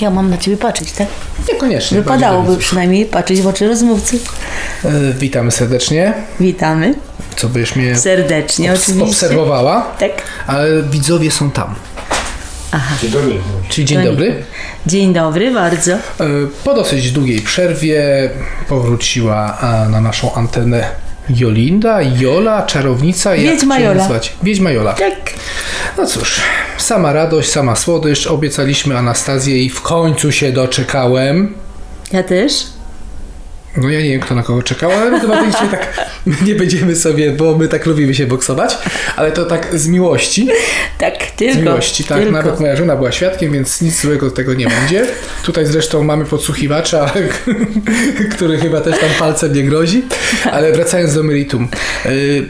Ja mam na ciebie patrzeć, tak? Niekoniecznie. Wypadałoby przynajmniej patrzeć w oczy rozmówcy. E, Witamy serdecznie. Witamy Co byś mnie serdecznie obs- oczywiście. obserwowała, Tak. ale widzowie są tam. Dzień dobry. Czyli dzień dobry. Dzień dobry, bardzo. E, Po dosyć długiej przerwie powróciła na naszą antenę Jolinda, Jola, czarownica, jak Wiedźma Jola. nazwać? Wiedźma Jola. Tak. No cóż, sama radość, sama słodycz. Obiecaliśmy Anastazję i w końcu się doczekałem. Ja też. No ja nie wiem, kto na kogo czekał, ale chyba dzisiaj tak nie będziemy sobie, bo my tak lubimy się boksować, ale to tak z miłości. Tak, Z tylko. miłości, tak. tylko. Nawet moja żona była świadkiem, więc nic złego z tego nie będzie. Tutaj zresztą mamy podsłuchiwacza, który chyba też tam palcem nie grozi. Ale wracając do meritum. Y,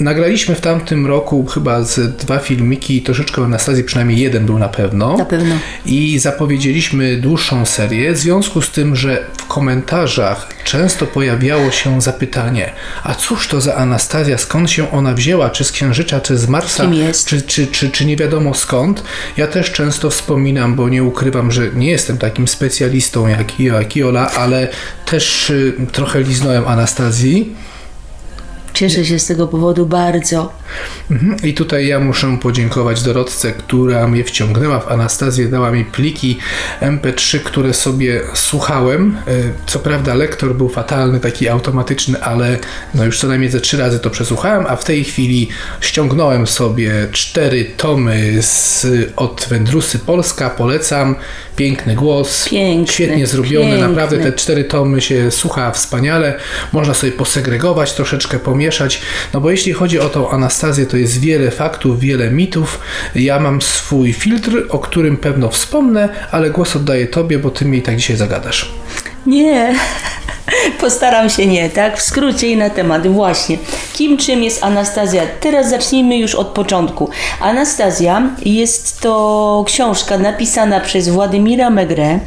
Nagraliśmy w tamtym roku chyba z dwa filmiki, troszeczkę o Anastazji, przynajmniej jeden był na pewno. Na pewno. I zapowiedzieliśmy dłuższą serię, w związku z tym, że w komentarzach często pojawiało się zapytanie, a cóż to za Anastazja, skąd się ona wzięła, czy z Księżyca, czy z Marsa? Czy, czy, czy, czy nie wiadomo skąd. Ja też często wspominam, bo nie ukrywam, że nie jestem takim specjalistą jak, Jola, ale też y, trochę liznąłem Anastazji. Cieszę się z tego powodu bardzo. Mhm. I tutaj ja muszę podziękować Dorotce, która mnie wciągnęła w Anastazję, dała mi pliki MP3, które sobie słuchałem. E, Co prawda lektor był fatalny, taki automatyczny, ale no już co najmniej ze trzy razy to przesłuchałem, a w tej chwili ściągnąłem sobie cztery tomy z, od Wędrusy Polska, polecam. Piękny głos, Piękny, świetnie zrobiony, piękny. naprawdę te cztery tomy się słucha wspaniale. Można sobie posegregować, troszeczkę pomieszać. No bo jeśli chodzi o tą Anastazję, to jest wiele faktów, wiele mitów. Ja mam swój filtr, o którym pewno wspomnę, ale głos oddaję tobie, bo ty mi tak dzisiaj zagadasz. Nie. Postaram się nie, tak? W skrócie i na temat. Właśnie. Kim, czym jest Anastazja? Teraz zacznijmy już od początku. Anastazja jest to książka napisana przez Władimira Megre.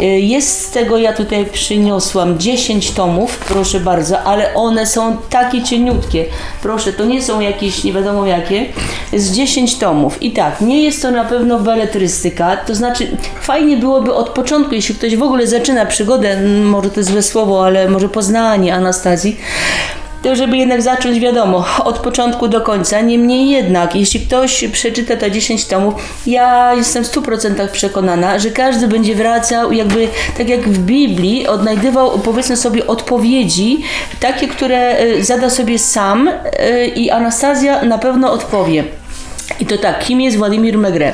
Y, Jest z tego, ja tutaj przyniosłam 10 tomów, proszę bardzo, ale one są takie cieniutkie. Proszę, to nie są jakieś nie wiadomo jakie. Z 10 tomów. I tak, nie jest to na pewno beletrystyka, to znaczy fajnie byłoby od początku, jeśli ktoś w ogóle zaczyna przygodę, może to złe słowo, ale może poznanie Anastazji, to żeby jednak zacząć, wiadomo, od początku do końca. Niemniej jednak, jeśli ktoś przeczyta te 10 tomów, ja jestem w 100% przekonana, że każdy będzie wracał, jakby tak jak w Biblii, odnajdywał, powiedzmy sobie, odpowiedzi, takie, które y, zada sobie sam y, i Anastazja na pewno odpowie. I to tak, kim jest Władimir Megre?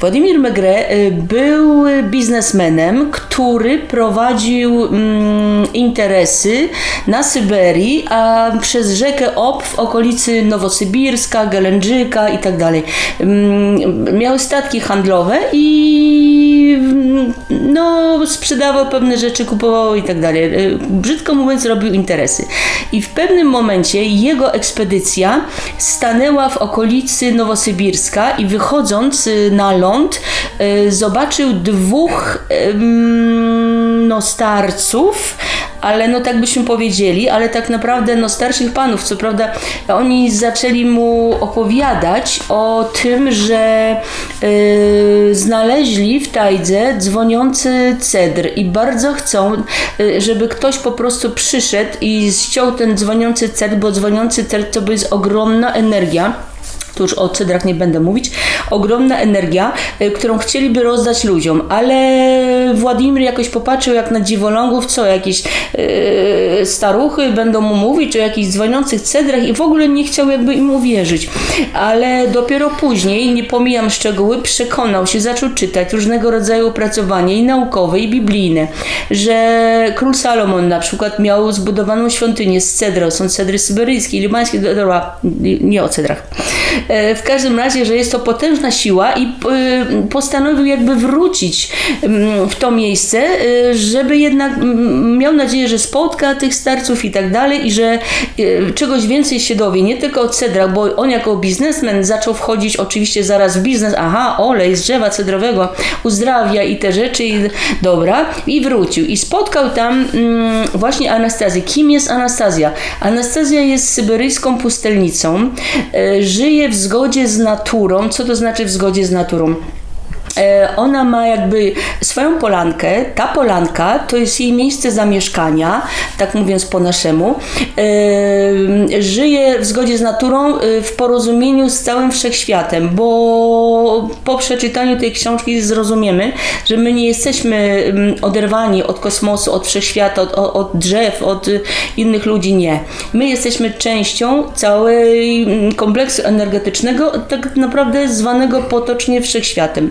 Władimir Megre y, był biznesmenem, który prowadził mm, interesy na Syberii, a przez rzekę Ob w okolicy Nowosybirska, Gelędżyka i tak dalej. Mm, Miał statki handlowe i no, sprzedawał pewne rzeczy, kupował i tak dalej. Y, Brzydko mówiąc, robił interesy. I w pewnym momencie jego ekspedycja stanęła w okolicy Nowosybirska i wychodząc y, na ląd y, zobaczył dwóch no, starców, ale no tak byśmy powiedzieli, ale tak naprawdę no starszych panów, co prawda oni zaczęli mu opowiadać o tym, że y, znaleźli w tajdze dzwoniący cedr i bardzo chcą, y, żeby ktoś po prostu przyszedł i ściął ten dzwoniący cedr, bo dzwoniący cedr to jest ogromna energia tu już o cedrach nie będę mówić, ogromna energia, y, którą chcieliby rozdać ludziom, ale Władimir jakoś popatrzył jak na dziwolągów, co jakieś yy, staruchy będą mu mówić o jakichś dzwoniących cedrach i w ogóle nie chciał jakby im uwierzyć. Ale dopiero później, nie pomijam szczegóły, przekonał się, zaczął czytać różnego rodzaju opracowania i naukowe, i biblijne, że król Salomon na przykład miał zbudowaną świątynię z cedra, są cedry syberyjskie, libańskie, dobra, nie o cedrach. E, W każdym razie, że jest to potężna siła i e, postanowił jakby wrócić mm, w to miejsce, e, żeby jednak miał nadzieję, że spotka tych starców i tak dalej i że czegoś więcej się dowie, nie tylko o cedrach, bo on jako biznesmen zaczął wchodzić oczywiście zaraz w biznes, aha, olej z drzewa cedrowego uzdrawia i te rzeczy, i, dobra, i wrócił i spotkał tam mm, właśnie Anastazję. Kim jest Anastazja? Anastazja jest syberyjską pustelnicą, żyje w zgodzie z naturą. Co to znaczy w zgodzie z naturą? E, Ona ma jakby swoją polankę. Ta polanka to jest jej miejsce zamieszkania, tak mówiąc po naszemu. E, Żyje w zgodzie z naturą, e, w porozumieniu z całym wszechświatem, bo po przeczytaniu tej książki zrozumiemy, że my nie jesteśmy mm, oderwani od kosmosu, od wszechświata, od, od, drzew, od innych ludzi. Nie. My jesteśmy częścią całej mm, kompleksu energetycznego, tak naprawdę zwanego potocznie wszechświatem.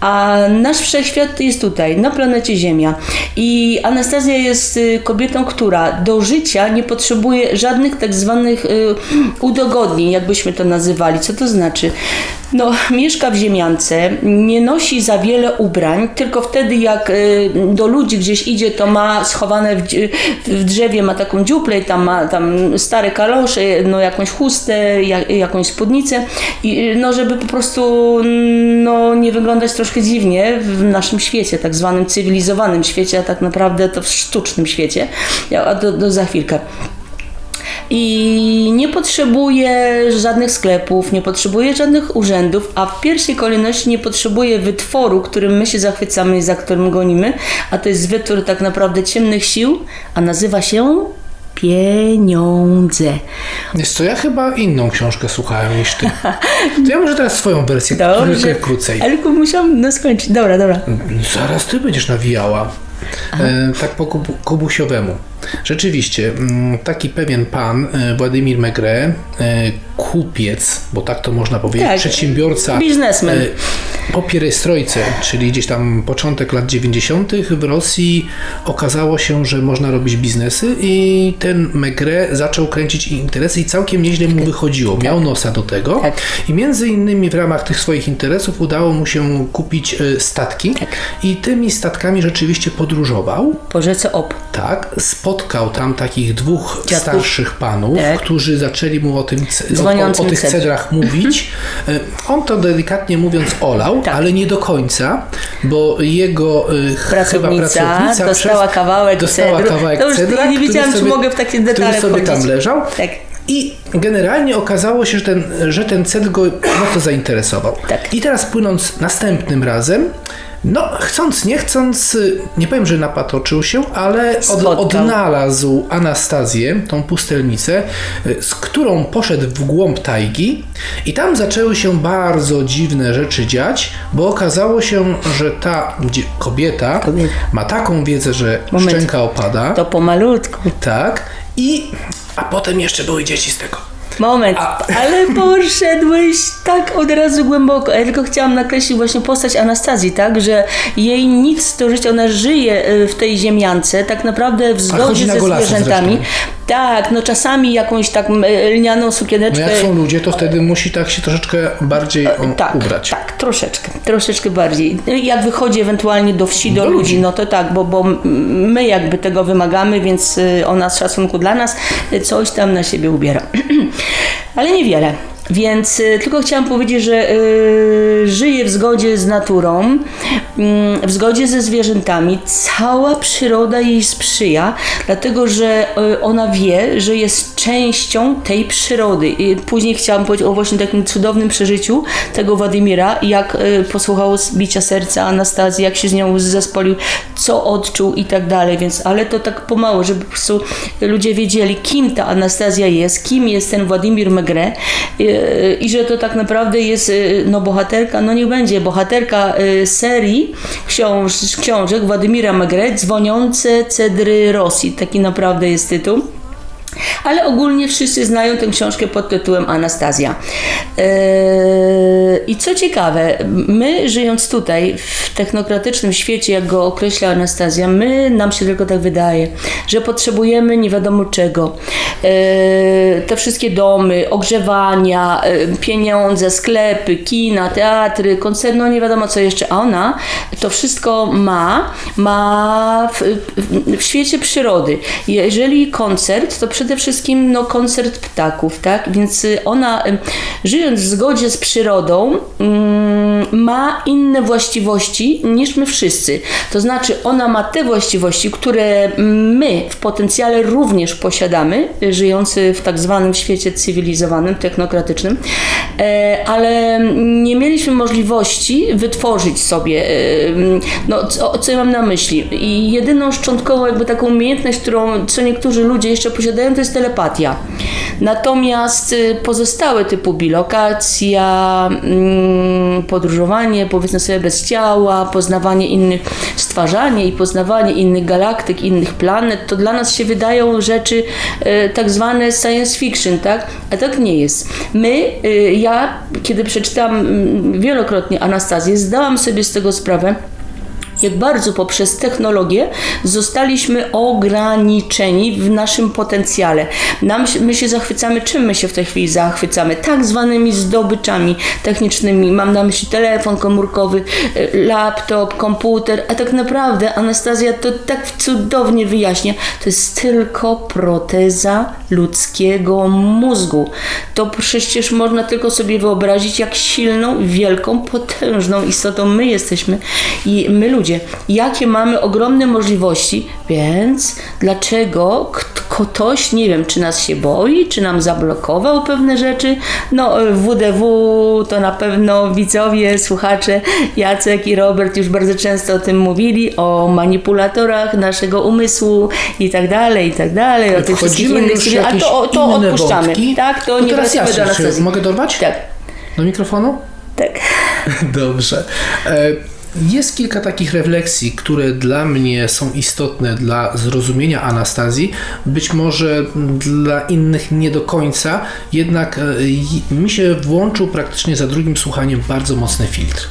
A nasz wszechświat jest tutaj, na planecie Ziemia. I Anastazja jest y, kobietą, która do życia nie potrzebuje żadnych tak zwanych y, udogodnień, jakbyśmy to nazywali. Co to znaczy? No, mieszka w ziemiance, nie nosi za wiele ubrań, tylko wtedy jak y, do ludzi gdzieś idzie, to ma schowane w, drzewie, ma taką dziuplę tam ma tam stare kalosze, no jakąś chustę, jak, jakąś spódnicę, i, no żeby po prostu no, nie wyglądać troszkę dziwnie w naszym świecie, tak zwanym cywilizowanym świecie, a tak naprawdę to w sztucznym świecie, a do, do za chwilkę. I nie potrzebuje żadnych sklepów, nie potrzebuje żadnych urzędów, a w pierwszej kolejności nie potrzebuje wytworu, którym my się zachwycamy i za którym gonimy, a to jest wytwór tak naprawdę ciemnych sił, a nazywa się pieniądze. Wiesz co, ja chyba inną książkę słuchałem niż ty. To ja może teraz swoją wersję, trochę krócej. Ale musiałam no skończyć. Dobra, dobra. Zaraz ty będziesz nawijała. E, tak po kubu, kubusiowemu. Rzeczywiście, mm, taki pewien pan, e, Władimir Megre, e, kupiec, bo tak to można powiedzieć, Tak, przedsiębiorca. biznesmen. e, Po pierestrojce, czyli gdzieś tam początek lat 90. w Rosji okazało się, że można robić biznesy i ten Megre zaczął kręcić interesy i całkiem nieźle mu wychodziło. Miał nosa do tego Tak. i między innymi w ramach tych swoich interesów udało mu się kupić statki Tak. i tymi statkami rzeczywiście podróżował. Po rzece Ob. Tak, spotkał tam takich dwóch Dziadków. starszych panów, Tak. którzy zaczęli mu o, tym, o, o, tych cedrach mówić. E, On to delikatnie mówiąc olał, Tak. ale nie do końca, bo jego e, chyba Pracownica pracownica dostała przez- kawałek dostała cedru. kawałek To już cedra, nie wiedziałam, czy sobie- mogę w takie detale który sobie tam leżał. Tak. I generalnie okazało się, że ten, że ten cedr go mocno zainteresował. Tak. I teraz płynąc następnym razem, no chcąc, nie chcąc, y, nie powiem, że napatoczył się, ale od, odnalazł Anastazję, tą pustelnicę, y, z którą poszedł w głąb tajgi i tam zaczęły się bardzo dziwne rzeczy dziać, bo okazało się, że ta kobieta, Kobieta. ma taką wiedzę, że Moment. szczęka opada. To pomalutku. Tak. I. A potem jeszcze były dzieci z tego. Moment, A- ale poszedłeś tak od razu głęboko. Ja tylko chciałam nakreślić właśnie postać Anastazji, tak, że jej nic do życia, ona żyje y, w tej ziemiance, tak naprawdę w zgodzie ze zwierzętami. zresztą. Tak, no czasami jakąś tak m, lnianą No sukieneczkę. jak są ludzie, to wtedy musi tak się troszeczkę bardziej o, tak, ubrać. tak, troszeczkę, troszeczkę bardziej. No Jak wychodzi ewentualnie do wsi, do, Do ludzi, ludzi. no to tak, bo, bo my jakby tego wymagamy, więc y, ona z szacunku dla nas coś tam na siebie ubiera. Ale niewiele. Więc y, tylko chciałam powiedzieć, że y, żyje w zgodzie z naturą, mm, w zgodzie ze zwierzętami. Cała przyroda jej sprzyja, dlatego że y, ona wie, że jest częścią tej przyrody. I później chciałam powiedzieć o właśnie takim cudownym przeżyciu tego Władimira, jak y, posłuchał z bicia serca Anastazji, jak się z nią zespolił, co odczuł i tak dalej. Więc, ale to tak pomału, żeby po prostu ludzie wiedzieli, kim ta Anastazja jest, kim jest ten Władimir Megre y, i że to tak naprawdę jest y, no, bohaterka, no niech będzie, bohaterka y, serii książ, książek Władimira Megre, Dzwoniące Cedry Rosji. Taki naprawdę jest tytuł. Ale ogólnie wszyscy znają tę książkę pod tytułem Anastazja. Eee, I co ciekawe, my żyjąc tutaj w technokratycznym świecie, jak go określa Anastazja, my, nam się tylko tak wydaje, że potrzebujemy nie wiadomo czego. Eee, te wszystkie domy, ogrzewania, e, pieniądze, sklepy, kina, teatry, koncerty, no nie wiadomo co jeszcze, a ona to wszystko ma, ma w, w, świecie przyrody. Jeżeli koncert, to przede przede wszystkim no, koncert ptaków, tak? Więc y, ona, żyjąc w zgodzie z przyrodą, mm, ma inne właściwości niż my wszyscy. To znaczy, ona ma te właściwości, które my w potencjale również posiadamy, żyjący w tak zwanym świecie cywilizowanym, technokratycznym, e, ale nie mieliśmy możliwości wytworzyć sobie, e, no co, co ja mam na myśli? I jedyną szczątkową jakby taką umiejętność, którą co niektórzy ludzie jeszcze posiadają, to jest telepatia. Natomiast y, pozostałe typu bilokacja, mm, podróżowanie, powiedzmy sobie bez ciała, poznawanie innych, stwarzanie i poznawanie innych galaktyk, innych planet, to dla nas się wydają rzeczy e, tak zwane science fiction, tak? A tak nie jest. My, y, ja, kiedy przeczytałam mm, wielokrotnie Anastazję, zdałam sobie z tego sprawę, jak bardzo poprzez technologię zostaliśmy ograniczeni w naszym potencjale. Nam, my się zachwycamy, czym my się w tej chwili zachwycamy? Tak zwanymi zdobyczami technicznymi. Mam na myśli telefon komórkowy, e, laptop, komputer, a tak naprawdę Anastazja to tak cudownie wyjaśnia. To jest tylko proteza ludzkiego mózgu. To przecież można tylko sobie wyobrazić, jak silną, wielką, potężną istotą my jesteśmy i my ludzie. Jakie mamy ogromne możliwości, więc dlaczego ktoś, nie wiem, czy nas się boi, czy nam zablokował pewne rzeczy? No, e, WDW to na pewno widzowie, słuchacze, Jacek i Robert już bardzo często o tym mówili, o manipulatorach naszego umysłu i tak dalej, i tak dalej, o tych wszystkich innych, a to, to odpuszczamy. wątki. Tak, to, To nie teraz do jasne, czy Anastazji. mogę dorwać? Tak, Do mikrofonu? tak. Dobrze. E, Jest kilka takich refleksji, które dla mnie są istotne dla zrozumienia Anastazji, być może dla innych nie do końca, jednak e, mi się włączył praktycznie za drugim słuchaniem bardzo mocny filtr.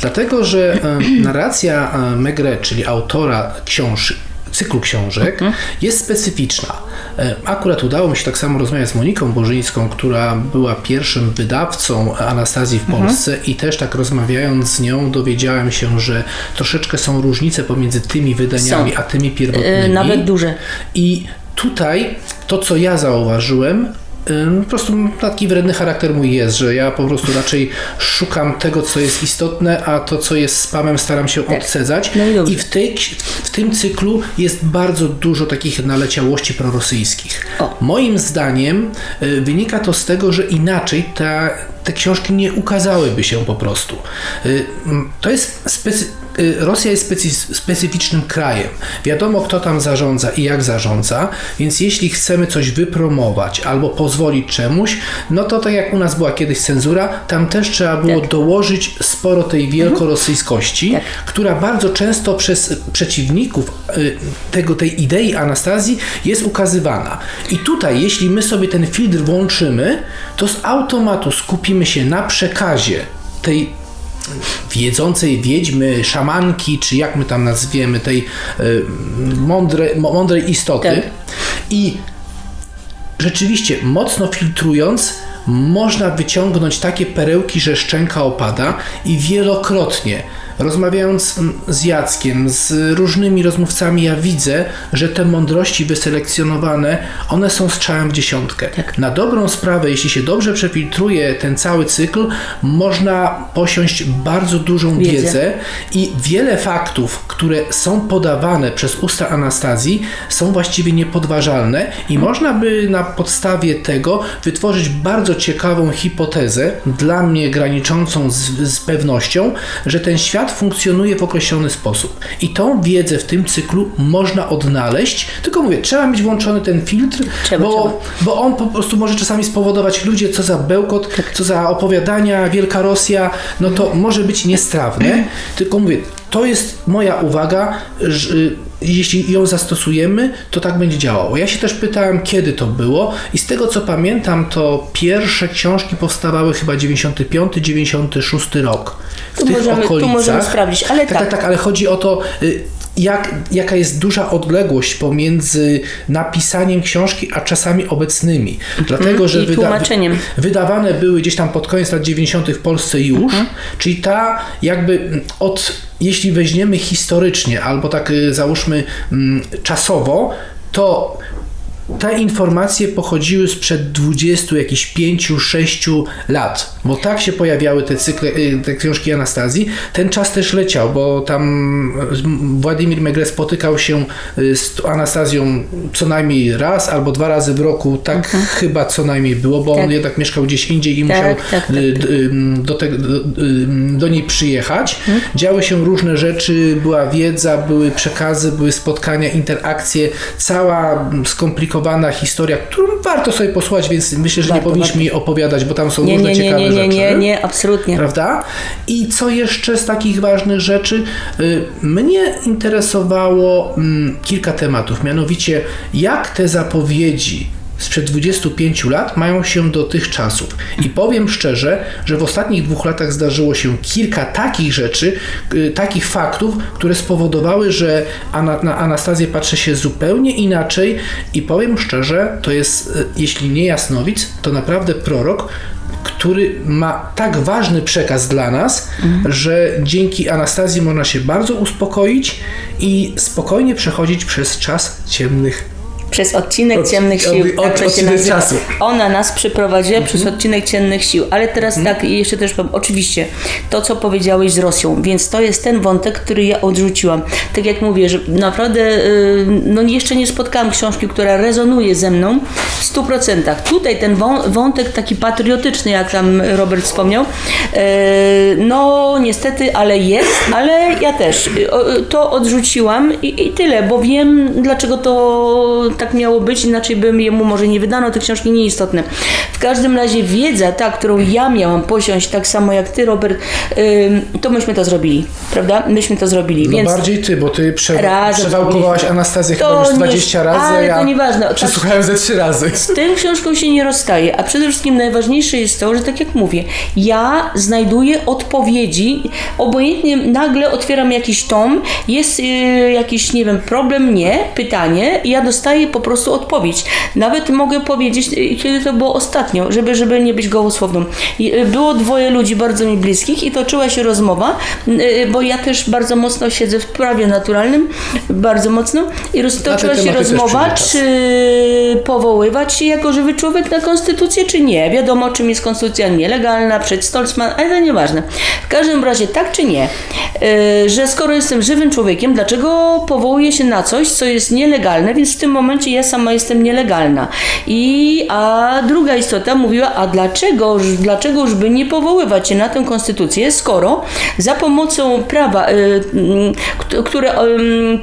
Dlatego, że e, narracja e, Megre, czyli autora książ cyklu książek jest specyficzna. E, Akurat udało mi się tak samo rozmawiać z Moniką Bożyńską, która była pierwszym wydawcą Anastazji w Polsce i też tak rozmawiając z nią dowiedziałem się, że troszeczkę są różnice pomiędzy tymi wydaniami Są. a tymi E, pierwotnymi. nawet duże. I tutaj to, co ja zauważyłem, po prostu taki wredny charakter mój jest, że ja po prostu raczej szukam tego, co jest istotne, a to, co jest spamem, staram się odsedzać. No i. I w, tej, w tym cyklu jest bardzo dużo takich naleciałości prorosyjskich. O. Moim zdaniem y, wynika to z tego, że inaczej ta, te książki nie ukazałyby się po prostu. Y, To jest specy- y, Rosja jest specy- specyficznym krajem. Wiadomo, kto tam zarządza i jak zarządza, więc jeśli chcemy coś wypromować albo pozwolić czemuś, no to tak jak u nas była kiedyś cenzura, tam też trzeba było Tak. dołożyć sporo tej wielkorosyjskości, Tak. która bardzo często przez przeciwników y, tego, tej idei Anastazji jest ukazywana. I tutaj, jeśli my sobie ten filtr włączymy, to z automatu skupimy się na przekazie tej wiedzącej wiedźmy, szamanki, czy jak my tam nazwiemy, tej y, mądrej, mądrej istoty. Tak. I rzeczywiście mocno filtrując, można wyciągnąć takie perełki, że szczęka opada i wielokrotnie. Rozmawiając mm, z Jackiem, z różnymi rozmówcami, ja widzę, że te mądrości wyselekcjonowane, one są strzałem w dziesiątkę. Na dobrą sprawę, jeśli się dobrze przefiltruje ten cały cykl, można posiąść bardzo dużą Wiedzę. wiedzę i wiele faktów, które są podawane przez usta Anastazji, są właściwie niepodważalne i można by na podstawie tego wytworzyć bardzo ciekawą hipotezę, dla mnie graniczącą z, z pewnością, że ten świat funkcjonuje w określony sposób. I tą wiedzę w tym cyklu można odnaleźć, tylko mówię, trzeba mieć włączony ten filtr, Trzeba, bo, trzeba. bo on po prostu może czasami spowodować ludzie, co za bełkot, co za opowiadania, Wielka Rosja, no to może być niestrawne, tylko mówię, to jest moja uwaga, że jeśli ją zastosujemy, to tak będzie działało. Ja się też pytałem, kiedy to było i z tego co pamiętam, to pierwsze książki powstawały chyba 95-96 rok. W Tu tych możemy- tu okolicach. możemy sprawdzić, ale tak, tak, tak. tak, ale chodzi o to, y, jak, jaka jest duża odległość pomiędzy napisaniem książki, a czasami obecnymi. Dlatego, że Mhm. tłumaczeniem. wydawane były gdzieś tam pod koniec lat 90. w Polsce już, Mhm. czyli ta jakby od, jeśli weźmiemy historycznie, albo tak y, załóżmy mm, czasowo, to te informacje pochodziły sprzed 20, jakichś 5, 6 lat, bo tak się pojawiały te cykle, y, te książki Anastazji. Ten czas też leciał, bo tam y, Władimir Megre spotykał się y, z Anastazją co najmniej raz albo dwa razy w roku, tak chyba co najmniej było, bo on Tak. jednak mieszkał gdzieś indziej i Tak, musiał tak, tak, d- ym, do, tego, do, do niej przyjechać. Mhm. Działy się różne rzeczy, była wiedza, były przekazy, były spotkania, interakcje, cała skomplikowana historia, którą warto sobie posłuchać, więc myślę, że nie Warto, powinniśmy jej opowiadać, bo tam są Nie, różne nie, nie, ciekawe nie, nie, rzeczy. nie, nie, absolutnie. Prawda? I co jeszcze z takich ważnych rzeczy? Y, Mnie interesowało mm, kilka tematów, mianowicie jak te zapowiedzi sprzed 25 lat mają się do tych czasów. I powiem szczerze, że w ostatnich dwóch latach zdarzyło się kilka takich rzeczy, y, takich faktów, które spowodowały, że na Anastazję patrzy się zupełnie inaczej i powiem szczerze, to jest, y, jeśli nie jasnowic, to naprawdę prorok, który ma tak ważny przekaz dla nas, że dzięki Anastazji można się bardzo uspokoić i spokojnie przechodzić przez czas ciemnych. Przez odcinek Od- ciemnych od- sił. od- tak odcinek nazywa. czasu. Mhm. Ona nas przeprowadziła przez odcinek ciemnych sił. Ale teraz tak, i jeszcze też powiem, oczywiście, to co powiedziałeś z Rosją, więc to jest ten wątek, który ja odrzuciłam. Tak jak mówię, że naprawdę y, no jeszcze nie spotkałam książki, która rezonuje ze mną w 100%. Tutaj ten wą- wątek taki patriotyczny, jak tam Robert wspomniał, y, no niestety, ale jest, ale ja też y, to odrzuciłam i, i tyle, bo wiem dlaczego to tak miało być, inaczej bym jemu może nie wydano, te książki nieistotne. W każdym razie wiedza, ta, którą ja miałam posiąść, tak samo jak ty, Robert, to myśmy to zrobili, prawda? Myśmy to zrobili, No więc... bardziej ty, bo ty prze, przewałkowałaś. Anastazję chyba już nie- 20 razy, ale ja to nieważne. przesłuchałem ze 3 razy. Z tą książką się nie rozstaje, a przede wszystkim najważniejsze jest to, że tak jak mówię, ja znajduję odpowiedzi, obojętnie nagle otwieram jakiś tom, jest y, jakiś, nie wiem, problem, nie, pytanie, i ja dostaję po prostu odpowiedź. Nawet mogę powiedzieć, y, kiedy to było ostatnio, żeby, żeby nie być gołosłowną. Y, Było dwoje ludzi bardzo mi bliskich i toczyła się rozmowa, y, bo ja też bardzo mocno siedzę w prawie naturalnym, bardzo mocno, i toczyła się rozmowa, czy powoływać się jako żywy człowiek na konstytucję, czy nie. Wiadomo, czym jest konstytucja nielegalna, przed Stolzman, ale to nieważne. W każdym razie tak czy nie, że skoro jestem żywym człowiekiem, dlaczego powołuję się na coś, co jest nielegalne, więc w tym momencie ja sama jestem nielegalna. I a druga istota mówiła, a dlaczego, dlaczegoż by nie powoływać się na tę konstytucję, skoro za pomocą prawa, kt- które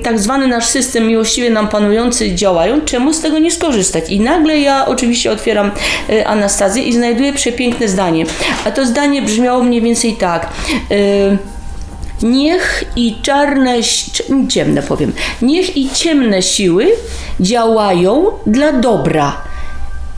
tak zwany nasz system miłościwie nam panujący działają, czemu z tego nie skorzystać? I nagle ja oczywiście otwieram y, Anastazję i znajduję przepiękne zdanie. A to zdanie brzmiało mniej więcej tak. Niech i czarne, ciemne powiem, niech i ciemne siły działają dla dobra.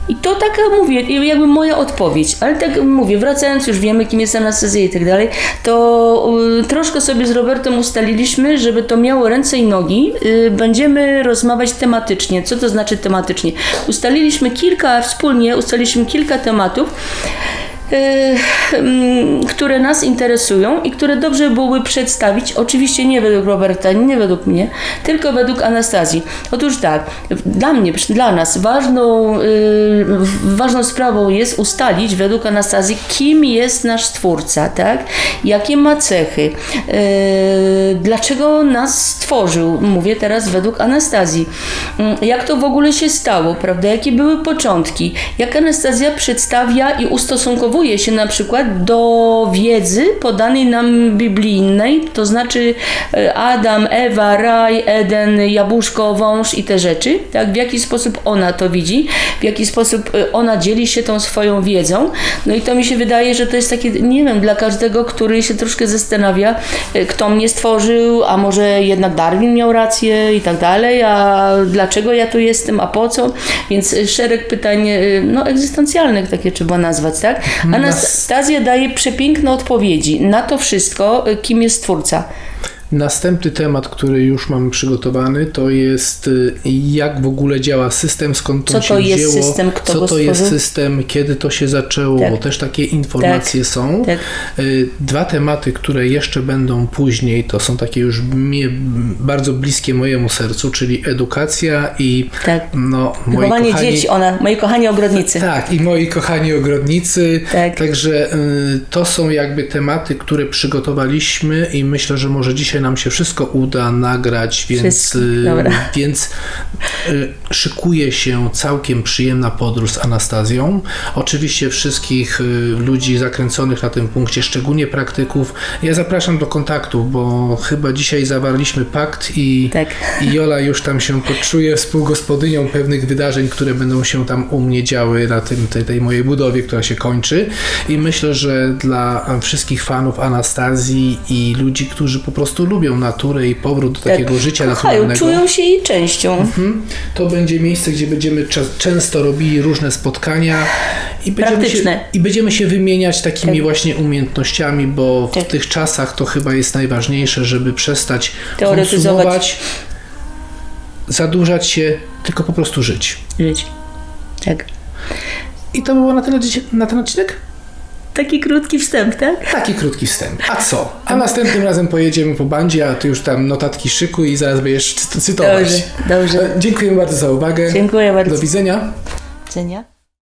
I to taka, mówię, jakby moja odpowiedź, ale tak mówię, wracając, już wiemy, kim jest anestezja i tak dalej, to y, troszkę sobie z Robertem ustaliliśmy, żeby to miało ręce i nogi, y, będziemy rozmawiać tematycznie. Co to znaczy tematycznie? Ustaliliśmy kilka, wspólnie ustaliliśmy kilka tematów, które nas interesują i które dobrze byłoby przedstawić, oczywiście nie według Roberta, nie według mnie, tylko według Anastazji. Otóż tak, dla mnie, dla nas ważną, y, ważną sprawą jest ustalić według Anastazji, kim jest nasz Stwórca, tak? Jakie ma cechy, y, dlaczego nas stworzył, mówię teraz według Anastazji. Y, Jak to w ogóle się stało, prawda? Jakie były początki? Jak Anastazja przedstawia i ustosunkowuje się na przykład do wiedzy podanej nam biblijnej, to znaczy e, Adam, Ewa, raj, Eden, jabłuszko, wąż i te rzeczy, tak? W jaki sposób ona to widzi, w jaki sposób e, ona dzieli się tą swoją wiedzą. No i to mi się wydaje, że to jest takie, nie wiem, dla każdego, który się troszkę zastanawia, e, kto mnie stworzył, a może jednak Darwin miał rację i tak dalej, a dlaczego ja tu jestem, a po co? Więc szereg pytań, no egzystencjalnych takie trzeba nazwać, tak? Anastazja daje przepiękne odpowiedzi na to wszystko, e, kim jest Stwórca. Następny temat, który już mamy przygotowany, to jest y, jak w ogóle działa system, skąd to Co się to jest wzięło, system, co to jest stworzył? system, kiedy to się zaczęło, Tak. bo też takie informacje są. tak. Y, Dwa tematy, które jeszcze będą później, to są takie już mnie bardzo bliskie mojemu sercu, czyli edukacja i Tak. no, moi Wychowanie kochani, dzieci, ona, moi kochani ogrodnicy. tak, i moi kochani ogrodnicy. Tak. Także y, to są jakby tematy, które przygotowaliśmy i myślę, że może dzisiaj nam się wszystko uda nagrać, więc, y, więc y, szykuje się całkiem przyjemna podróż z Anastazją. Oczywiście wszystkich y, ludzi zakręconych na tym punkcie, szczególnie praktyków, ja zapraszam do kontaktu, bo chyba dzisiaj zawarliśmy pakt i, Tak. i Jola już tam się poczuje współgospodynią pewnych wydarzeń, które będą się tam u mnie działy na tym, tej, tej mojej budowie, która się kończy. I myślę, że dla wszystkich fanów Anastazji i ludzi, którzy po prostu lubią naturę i powrót do takiego życia Tak. Kochają, naturalnego, czują się jej częścią. Mhm. to będzie miejsce, gdzie będziemy często robili różne spotkania i będziemy, się, Praktyczne. i będziemy się wymieniać takimi Tak. właśnie umiejętnościami, bo w Tak. tych czasach to chyba jest najważniejsze, żeby przestać konsumować, zadłużać się, tylko po prostu żyć. Żyć. Tak. I to było na tyle na ten odcinek? Taki krótki wstęp, tak? Taki krótki wstęp. A co? A następnym razem pojedziemy po bandzie, a ty już tam notatki szykuj i zaraz będziesz cy- cytować. Dobrze, dobrze. E, Dziękuję bardzo za uwagę. Dziękuję bardzo. Do widzenia. Do widzenia.